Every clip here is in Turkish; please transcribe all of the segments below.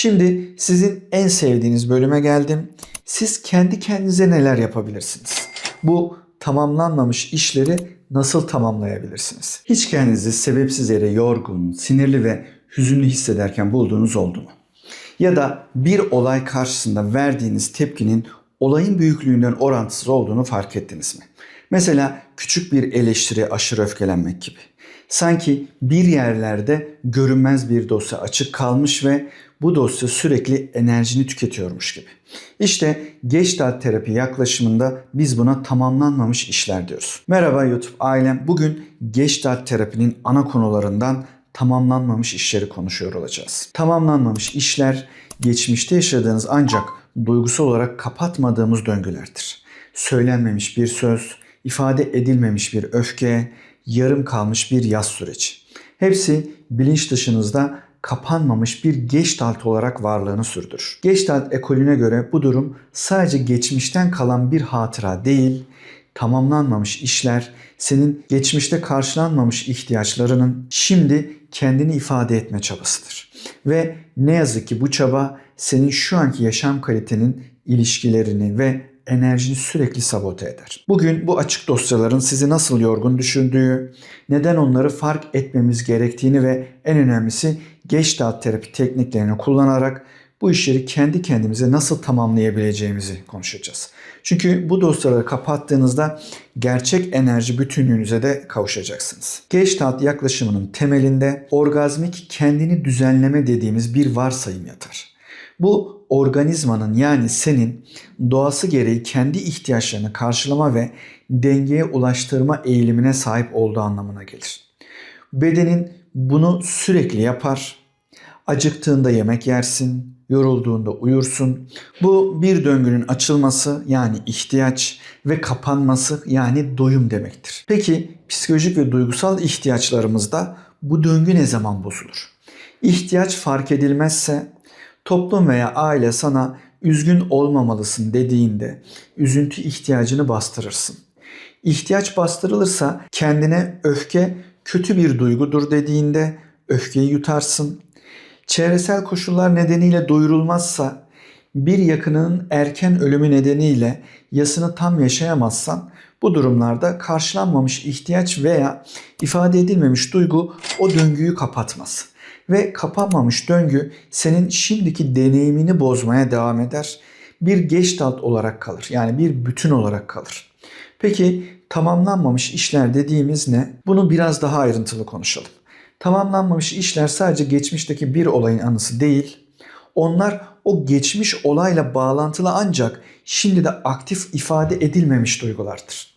Şimdi sizin en sevdiğiniz bölüme geldim. Siz kendi kendinize neler yapabilirsiniz? Bu tamamlanmamış işleri nasıl tamamlayabilirsiniz? Hiç kendinizi sebepsiz yere yorgun, sinirli ve hüzünlü hissederken bulduğunuz oldu mu? Ya da bir olay karşısında verdiğiniz tepkinin olayın büyüklüğünden orantısız olduğunu fark ettiniz mi? Mesela küçük bir eleştiri aşırı öfkelenmek gibi. Sanki bir yerlerde görünmez bir dosya açık kalmış ve bu dosya sürekli enerjini tüketiyormuş gibi. İşte Gestalt terapi yaklaşımında biz buna tamamlanmamış işler diyoruz. Merhaba YouTube ailem. Bugün Gestalt terapinin ana konularından tamamlanmamış işleri konuşuyor olacağız. Tamamlanmamış işler geçmişte yaşadığınız ancak duygusal olarak kapatmadığımız döngülerdir. Söylenmemiş bir söz, ifade edilmemiş bir öfke, yarım kalmış bir yaz süreci. Hepsi bilinç dışınızda kapanmamış bir Gestalt olarak varlığını sürdürür. Gestalt ekolüne göre bu durum sadece geçmişten kalan bir hatıra değil, tamamlanmamış işler, senin geçmişte karşılanmamış ihtiyaçlarının şimdi kendini ifade etme çabasıdır. Ve ne yazık ki bu çaba senin şu anki yaşam kalitenin ilişkilerini ve enerjini sürekli sabote eder. Bugün bu açık dosyaların sizi nasıl yorgun düşürdüğü, neden onları fark etmemiz gerektiğini ve en önemlisi Gestalt terapi tekniklerini kullanarak bu işleri kendi kendimize nasıl tamamlayabileceğimizi konuşacağız. Çünkü bu dosyaları kapattığınızda gerçek enerji bütünlüğünüze de kavuşacaksınız. Gestalt yaklaşımının temelinde orgazmik kendini düzenleme dediğimiz bir varsayım yatar. Bu organizmanın yani senin doğası gereği kendi ihtiyaçlarını karşılama ve dengeye ulaştırma eğilimine sahip olduğu anlamına gelir. Bedenin bunu sürekli yapar. Acıktığında yemek yersin, yorulduğunda uyursun. Bu bir döngünün açılması yani ihtiyaç ve kapanması yani doyum demektir. Peki psikolojik ve duygusal ihtiyaçlarımızda bu döngü ne zaman bozulur? İhtiyaç fark edilmezse toplum veya aile sana üzgün olmamalısın dediğinde üzüntü ihtiyacını bastırırsın. İhtiyaç bastırılırsa kendine öfke kötü bir duygudur dediğinde öfkeyi yutarsın. Çevresel koşullar nedeniyle doyurulmazsa bir yakının erken ölümü nedeniyle yasını tam yaşayamazsan bu durumlarda karşılanmamış ihtiyaç veya ifade edilmemiş duygu o döngüyü kapatmaz. Ve kapanmamış döngü senin şimdiki deneyimini bozmaya devam eder. Bir geçtalt olarak kalır. Yani bir bütün olarak kalır. Peki tamamlanmamış işler dediğimiz ne? Bunu biraz daha ayrıntılı konuşalım. Tamamlanmamış işler sadece geçmişteki bir olayın anısı değil. Onlar o geçmiş olayla bağlantılı ancak şimdi de aktif ifade edilmemiş duygulardır.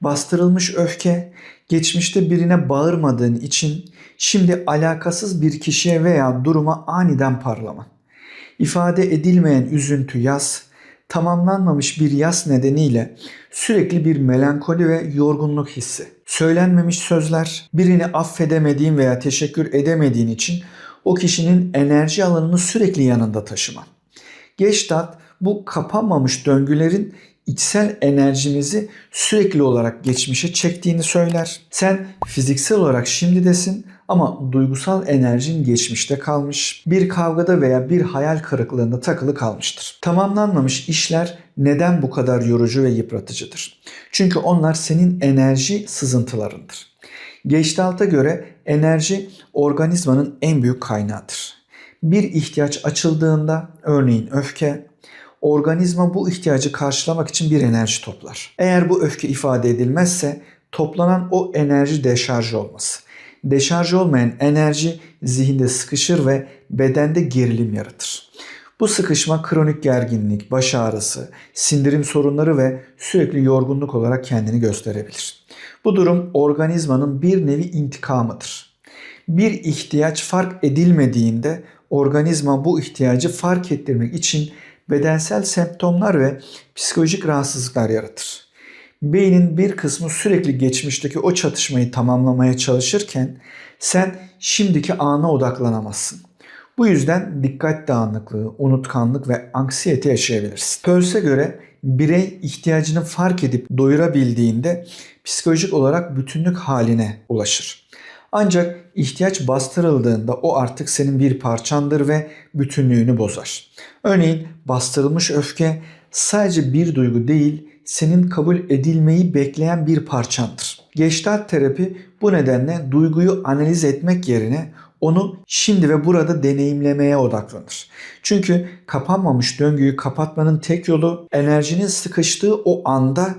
Bastırılmış öfke, geçmişte birine bağırmadığın için şimdi alakasız bir kişiye veya duruma aniden parlama. İfade edilmeyen üzüntü yaz, tamamlanmamış bir yas nedeniyle sürekli bir melankoli ve yorgunluk hissi. Söylenmemiş sözler, birini affedemediğin veya teşekkür edemediğin için o kişinin enerji alanını sürekli yanında taşıman. Gestalt bu kapanmamış döngülerin içsel enerjimizi sürekli olarak geçmişe çektiğini söyler. Sen fiziksel olarak şimdidesin ama duygusal enerjin geçmişte kalmış. Bir kavgada veya bir hayal kırıklığında takılı kalmıştır. Tamamlanmamış işler neden bu kadar yorucu ve yıpratıcıdır? Çünkü onlar senin enerji sızıntılarındır. Gestalt'a göre enerji organizmanın en büyük kaynağıdır. Bir ihtiyaç açıldığında örneğin öfke, organizma bu ihtiyacı karşılamak için bir enerji toplar. Eğer bu öfke ifade edilmezse toplanan o enerji deşarj olması. Deşarj olmayan enerji zihinde sıkışır ve bedende gerilim yaratır. Bu sıkışma kronik gerginlik, baş ağrısı, sindirim sorunları ve sürekli yorgunluk olarak kendini gösterebilir. Bu durum organizmanın bir nevi intikamıdır. Bir ihtiyaç fark edilmediğinde organizma bu ihtiyacı fark ettirmek için bedensel semptomlar ve psikolojik rahatsızlıklar yaratır. Beynin bir kısmı sürekli geçmişteki o çatışmayı tamamlamaya çalışırken sen şimdiki ana odaklanamazsın. Bu yüzden dikkat dağınıklığı, unutkanlık ve anksiyete yaşayabilirsin. Peirce'e göre birey ihtiyacını fark edip doyurabildiğinde psikolojik olarak bütünlük haline ulaşır. Ancak ihtiyaç bastırıldığında o artık senin bir parçandır ve bütünlüğünü bozar. Örneğin bastırılmış öfke sadece bir duygu değil, senin kabul edilmeyi bekleyen bir parçandır. Gestalt terapi bu nedenle duyguyu analiz etmek yerine onu şimdi ve burada deneyimlemeye odaklanır. Çünkü kapanmamış döngüyü kapatmanın tek yolu enerjinin sıkıştığı o anda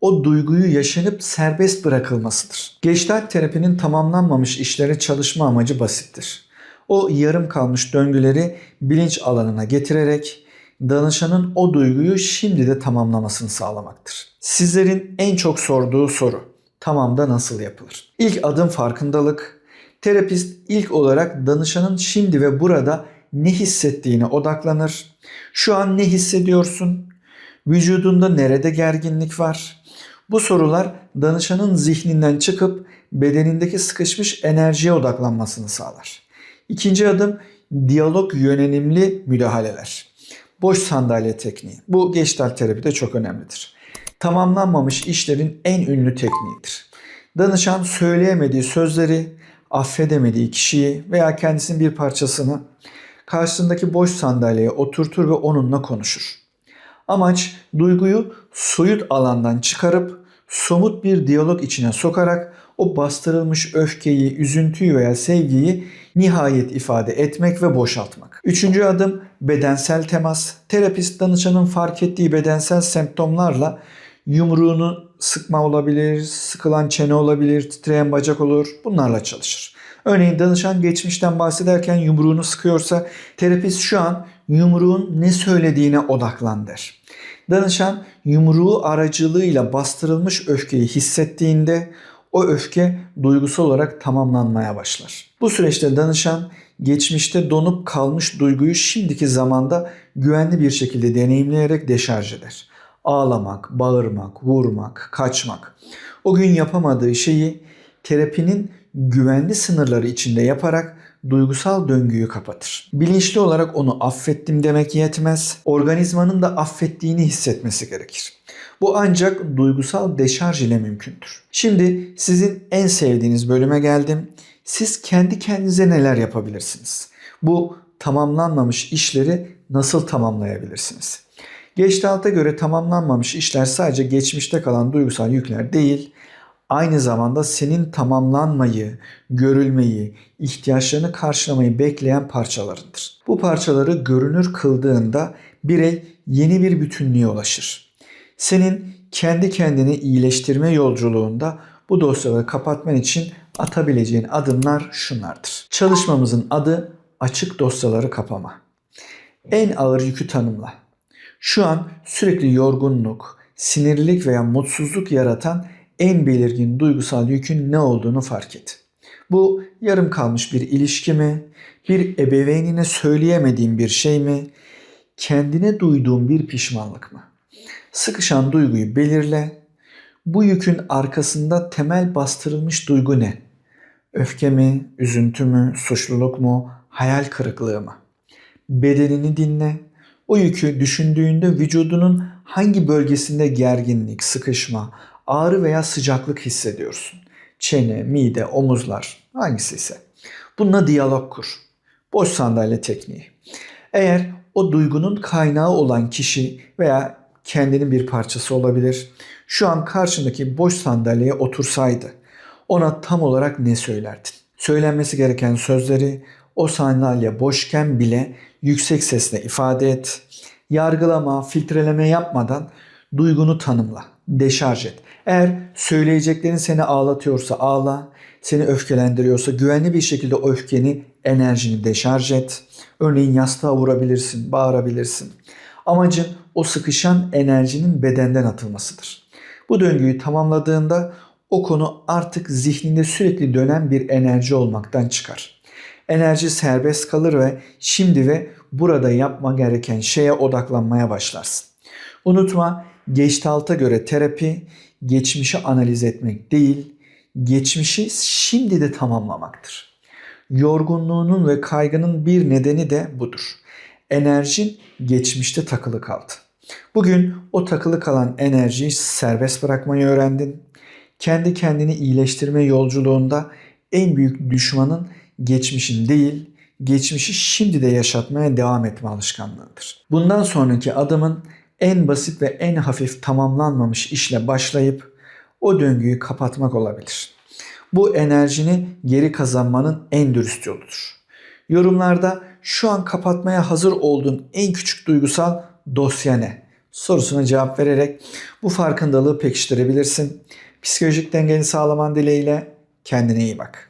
o duyguyu yaşanıp serbest bırakılmasıdır. Gestalt terapinin tamamlanmamış işlere çalışma amacı basittir. O yarım kalmış döngüleri bilinç alanına getirerek danışanın o duyguyu şimdi de tamamlamasını sağlamaktır. Sizlerin en çok sorduğu soru tamamda nasıl yapılır? İlk adım farkındalık. Terapist ilk olarak danışanın şimdi ve burada ne hissettiğine odaklanır. Şu an ne hissediyorsun? Vücudunda nerede gerginlik var? Bu sorular danışanın zihninden çıkıp bedenindeki sıkışmış enerjiye odaklanmasını sağlar. İkinci adım diyalog yönelimli müdahaleler. Boş sandalye tekniği. Bu Gestalt terapide çok önemlidir. Tamamlanmamış işlerin en ünlü tekniğidir. Danışan söyleyemediği sözleri, affedemediği kişiyi veya kendisinin bir parçasını karşısındaki boş sandalyeye oturtur ve onunla konuşur. Amaç duyguyu soyut alandan çıkarıp somut bir diyalog içine sokarak o bastırılmış öfkeyi, üzüntüyü veya sevgiyi nihayet ifade etmek ve boşaltmak. Üçüncü adım bedensel temas. Terapist danışanın fark ettiği bedensel semptomlarla yumruğunu sıkma olabilir, sıkılan çene olabilir, titreyen bacak olur. Bunlarla çalışır. Örneğin danışan geçmişten bahsederken yumruğunu sıkıyorsa terapist şu an yumruğun ne söylediğine odaklan. Danışan yumruğu aracılığıyla bastırılmış öfkeyi hissettiğinde o öfke duygusal olarak tamamlanmaya başlar. Bu süreçte danışan geçmişte donup kalmış duyguyu şimdiki zamanda güvenli bir şekilde deneyimleyerek deşarj eder. Ağlamak, bağırmak, vurmak, kaçmak. O gün yapamadığı şeyi terapinin güvenli sınırları içinde yaparak duygusal döngüyü kapatır. Bilinçli olarak onu affettim demek yetmez. Organizmanın da affettiğini hissetmesi gerekir. Bu ancak duygusal deşarj ile mümkündür. Şimdi sizin en sevdiğiniz bölüme geldim. Siz kendi kendinize neler yapabilirsiniz? Bu tamamlanmamış işleri nasıl tamamlayabilirsiniz? Geçtalta göre tamamlanmamış işler sadece geçmişte kalan duygusal yükler değil, aynı zamanda senin tamamlanmayı, görülmeyi, ihtiyaçlarını karşılamayı bekleyen parçalarındır. Bu parçaları görünür kıldığında birey yeni bir bütünlüğe ulaşır. Senin kendi kendini iyileştirme yolculuğunda bu dosyaları kapatman için atabileceğin adımlar şunlardır. Çalışmamızın adı açık dosyaları kapama. En ağır yükü tanımla. Şu an sürekli yorgunluk, sinirlilik veya mutsuzluk yaratan en belirgin duygusal yükün ne olduğunu fark et. Bu yarım kalmış bir ilişki mi? Bir ebeveynine söyleyemediğin bir şey mi? Kendine duyduğun bir pişmanlık mı? Sıkışan duyguyu belirle. Bu yükün arkasında temel bastırılmış duygu ne? Öfke mi, üzüntü mü, suçluluk mu, hayal kırıklığı mı? Bedenini dinle. O yükü düşündüğünde vücudunun hangi bölgesinde gerginlik, sıkışma, ağrı veya sıcaklık hissediyorsun? Çene, mide, omuzlar hangisi ise. Bununla diyalog kur. Boş sandalye tekniği. Eğer o duygunun kaynağı olan kişi veya kendinin bir parçası olabilir. Şu an karşındaki boş sandalyeye otursaydı ona tam olarak ne söylerdin? Söylenmesi gereken sözleri o sandalye boşken bile yüksek sesle ifade et. Yargılama, filtreleme yapmadan duygunu tanımla, deşarj et. Eğer söyleyeceklerin seni ağlatıyorsa ağla, seni öfkelendiriyorsa güvenli bir şekilde öfkeni, enerjini deşarj et. Örneğin yastığa vurabilirsin, bağırabilirsin. Amacın o sıkışan enerjinin bedenden atılmasıdır. Bu döngüyü tamamladığında o konu artık zihninde sürekli dönen bir enerji olmaktan çıkar. Enerji serbest kalır ve şimdi ve burada yapma gereken şeye odaklanmaya başlarsın. Unutma, Geçtalt'a göre terapi geçmişi analiz etmek değil, geçmişi şimdi de tamamlamaktır. Yorgunluğunun ve kaygının bir nedeni de budur. Enerjin geçmişte takılı kaldı. Bugün o takılı kalan enerjiyi serbest bırakmayı öğrendin. Kendi kendini iyileştirme yolculuğunda en büyük düşmanın geçmişin değil, geçmişi şimdi de yaşatmaya devam etme alışkanlığıdır. Bundan sonraki adımın en basit ve en hafif tamamlanmamış işle başlayıp o döngüyü kapatmak olabilir. Bu enerjini geri kazanmanın en dürüst yoludur. Yorumlarda şu an kapatmaya hazır olduğun en küçük duygusal dosya ne? Sorusuna cevap vererek bu farkındalığı pekiştirebilirsin. Psikolojik dengeni sağlaman dileğiyle kendine iyi bak.